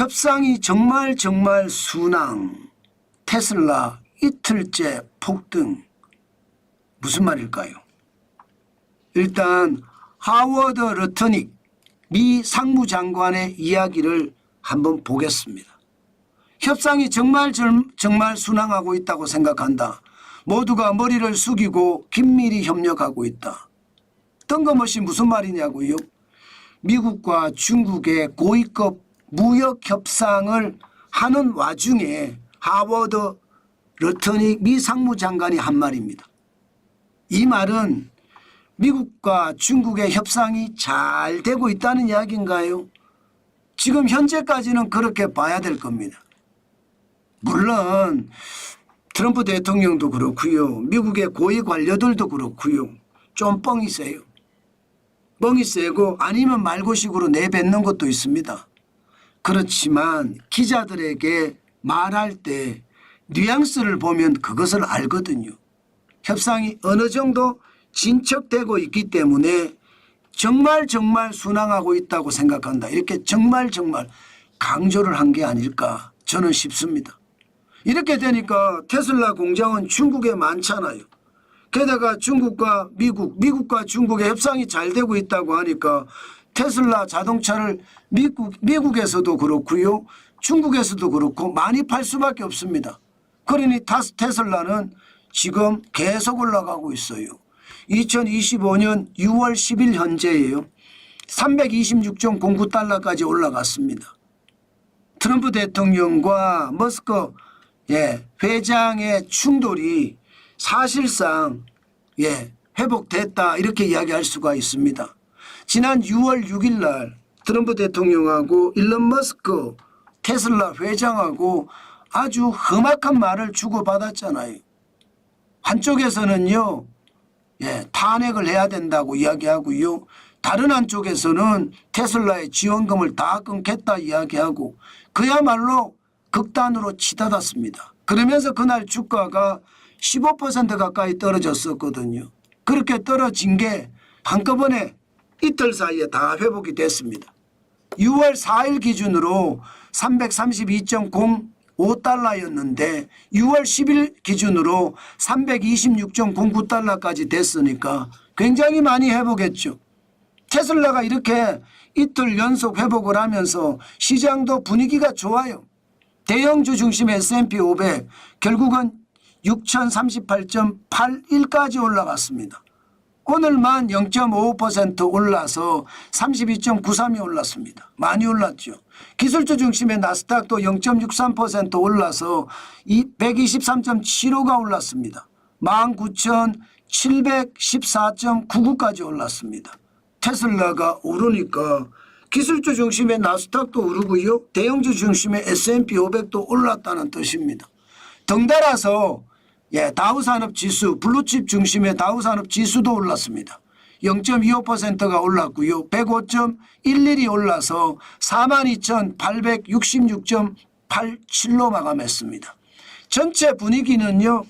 협상이 정말 정말 순항. 테슬라 이틀째 폭등. 무슨 말일까요? 일단 하워드 러터닉 미 상무장관의 이야기를 한번 보겠습니다. 협상이 정말 절- 정말 순항하고 있다고 생각한다. 모두가 머리를 숙이고 긴밀히 협력하고 있다. 뜬금없이 무슨 말이냐고요? 미국과 중국의 고위급 무역 협상을 하는 와중에 하워드 러터닉 미 상무장관이 한 말입니다. 이 말은 미국과 중국의 협상이 잘 되고 있다는 이야기인가요? 지금 현재까지는 그렇게 봐야 될 겁니다. 물론 트럼프 대통령도 그렇고요. 미국의 고위 관료들도 그렇고요. 좀 뻥이 세요. 뻥이 세고 아니면 말고식으로 내뱉는 것도 있습니다. 그렇지만 기자들에게 말할 때 뉘앙스를 보면 그것을 알거든요. 협상이 어느 정도 진척되고 있기 때문에 정말 정말 순항하고 있다고 생각한다. 이렇게 정말 정말 강조를 한 게 아닐까 저는 싶습니다. 이렇게 되니까 테슬라 공장은 중국에 많잖아요. 게다가 중국과 미국, 미국과 중국의 협상이 잘 되고 있다고 하니까 테슬라 자동차를 미국, 미국에서도 그렇고요. 중국에서도 그렇고 많이 팔 수밖에 없습니다. 그러니 타스 테슬라는 지금 계속 올라가고 있어요. 2025년 6월 10일 현재예요. 326.09달러까지 올라갔습니다. 트럼프 대통령과 머스크 예, 회장의 충돌이 사실상 예, 회복됐다 이렇게 이야기할 수가 있습니다. 지난 6월 6일 날 트럼프 대통령하고 일론 머스크 테슬라 회장하고 아주 험악한 말을 주고받았잖아요. 한쪽에서는요. 예, 탄핵을 해야 된다고 이야기하고요. 다른 한쪽에서는 테슬라의 지원금을 다 끊겠다 이야기하고 그야말로 극단으로 치닫았습니다. 그러면서 그날 주가가 15% 가까이 떨어졌었거든요. 그렇게 떨어진 게 한꺼번에 이틀 사이에 다 회복이 됐습니다. 6월 4일 기준으로 332.05달러였는데 6월 10일 기준으로 326.09달러까지 됐으니까 굉장히 많이 회복했죠. 테슬라가 이렇게 이틀 연속 회복을 하면서 시장도 분위기가 좋아요. 대형주 중심의 S&P 500 결국은 6038.81까지 올라갔습니다. 오늘만 0.55% 올라서 32.93이 올랐습니다. 많이 올랐죠. 기술주 중심의 나스닥도 0.63% 올라서 123.75가 올랐습니다. 19,714.99까지 올랐습니다. 테슬라가 오르니까 기술주 중심의 나스닥도 오르고요. 대형주 중심의 S&P 500도 올랐다는 뜻입니다. 덩달아서 예, 다우 산업 지수, 블루칩 중심의 다우 산업 지수도 올랐습니다. 0.25%가 올랐고요. 105.11이 올라서 42,866.87로 마감했습니다. 전체 분위기는요.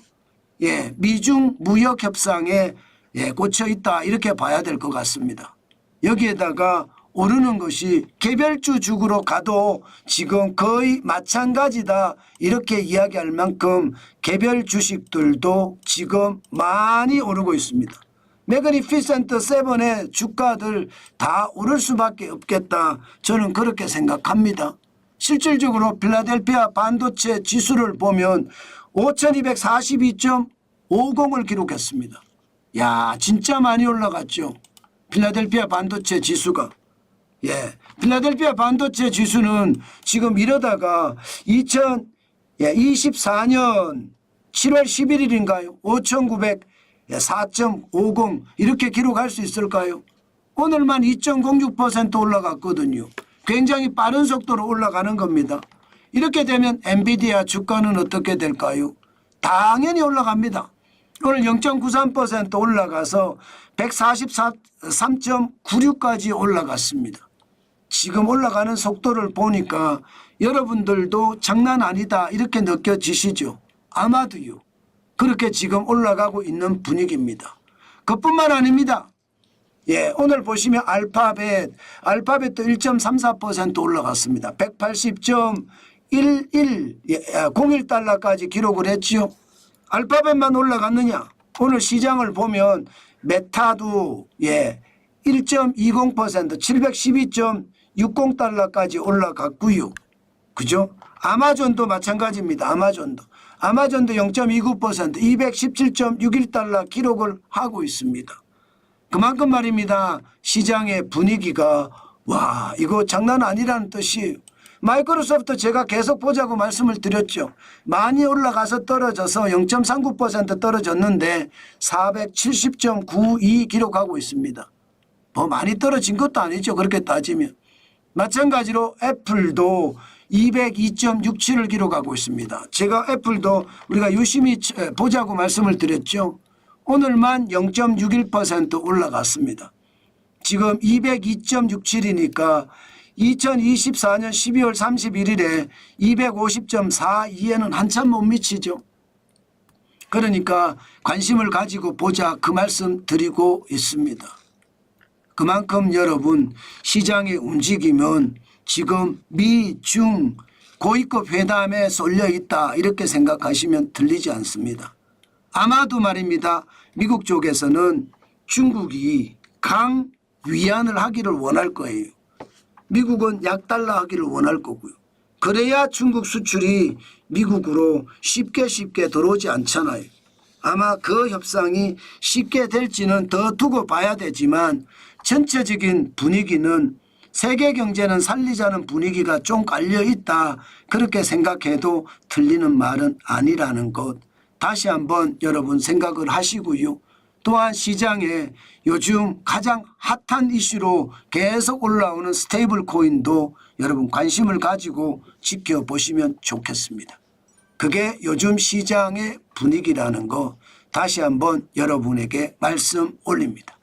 예, 미중 무역 협상에 예, 꽂혀 있다 이렇게 봐야 될 것 같습니다. 여기에다가 오르는 것이 개별주 주구로 가도 지금 거의 마찬가지다 이렇게 이야기할 만큼 개별 주식들도 지금 많이 오르고 있습니다. 매그니피센트 세븐의 주가들 다 오를 수밖에 없겠다. 저는 그렇게 생각합니다. 실질적으로 필라델피아 반도체 지수를 보면 5242.50을 기록했습니다. 야, 진짜 많이 올라갔죠. 필라델피아 반도체 지수가. 예. 필라델피아 반도체 지수는 지금 이러다가 2024년 7월 11일인가요? 5,904.50 이렇게 기록할 수 있을까요? 오늘만 2.06% 올라갔거든요. 굉장히 빠른 속도로 올라가는 겁니다. 이렇게 되면 엔비디아 주가는 어떻게 될까요? 당연히 올라갑니다. 오늘 0.93% 올라가서 143.96까지 올라갔습니다. 지금 올라가는 속도를 보니까 여러분들도 장난 아니다 이렇게 느껴지시죠? 아마도요. 그렇게 지금 올라가고 있는 분위기입니다. 그뿐만 아닙니다. 예, 오늘 보시면 알파벳, 알파벳도 1.34% 올라갔습니다. 180.11, 예, 01달러까지 기록을 했지요. 알파벳만 올라갔느냐? 오늘 시장을 보면 메타도 예, 1.20% 712.60달러까지 올라갔고요. 그죠? 아마존도 마찬가지입니다. 아마존도. 아마존도 0.29% 217.61달러 기록을 하고 있습니다. 그만큼 말입니다. 시장의 분위기가 와 이거 장난 아니라는 뜻이에요. 마이크로소프트 제가 계속 보자고 말씀을 드렸죠. 많이 올라가서 떨어져서 0.39% 떨어졌는데 470.92 기록하고 있습니다. 뭐 많이 떨어진 것도 아니죠. 그렇게 따지면. 마찬가지로 애플도 202.67을 기록하고 있습니다. 제가 애플도 우리가 유심히 쳐- 보자고 말씀을 드렸죠. 오늘만 0.61% 올라갔습니다. 지금 202.67이니까 2024년 12월 31일에 250.42에는 한참 못 미치죠. 그러니까 관심을 가지고 보자 그 말씀 드리고 있습니다. 그만큼 여러분 시장의 움직임은 지금 미, 중 고위급 회담에 쏠려 있다 이렇게 생각하시면 들리지 않습니다. 아마도 말입니다. 미국 쪽에서는 중국이 강 위안을 하기를 원할 거예요. 미국은 약달러 하기를 원할 거고요. 그래야 중국 수출이 미국으로 쉽게 쉽게 들어오지 않잖아요. 아마 그 협상이 쉽게 될지는 더 두고 봐야 되지만 전체적인 분위기는 세계 경제는 살리자는 분위기가 좀 깔려 있다. 그렇게 생각해도 틀리는 말은 아니라는 것. 다시 한번 여러분 생각을 하시고요. 또한 시장에 요즘 가장 핫한 이슈로 계속 올라오는 스테이블 코인도 여러분 관심을 가지고 지켜보시면 좋겠습니다. 그게 요즘 시장의 분위기라는 거 다시 한번 여러분에게 말씀 올립니다.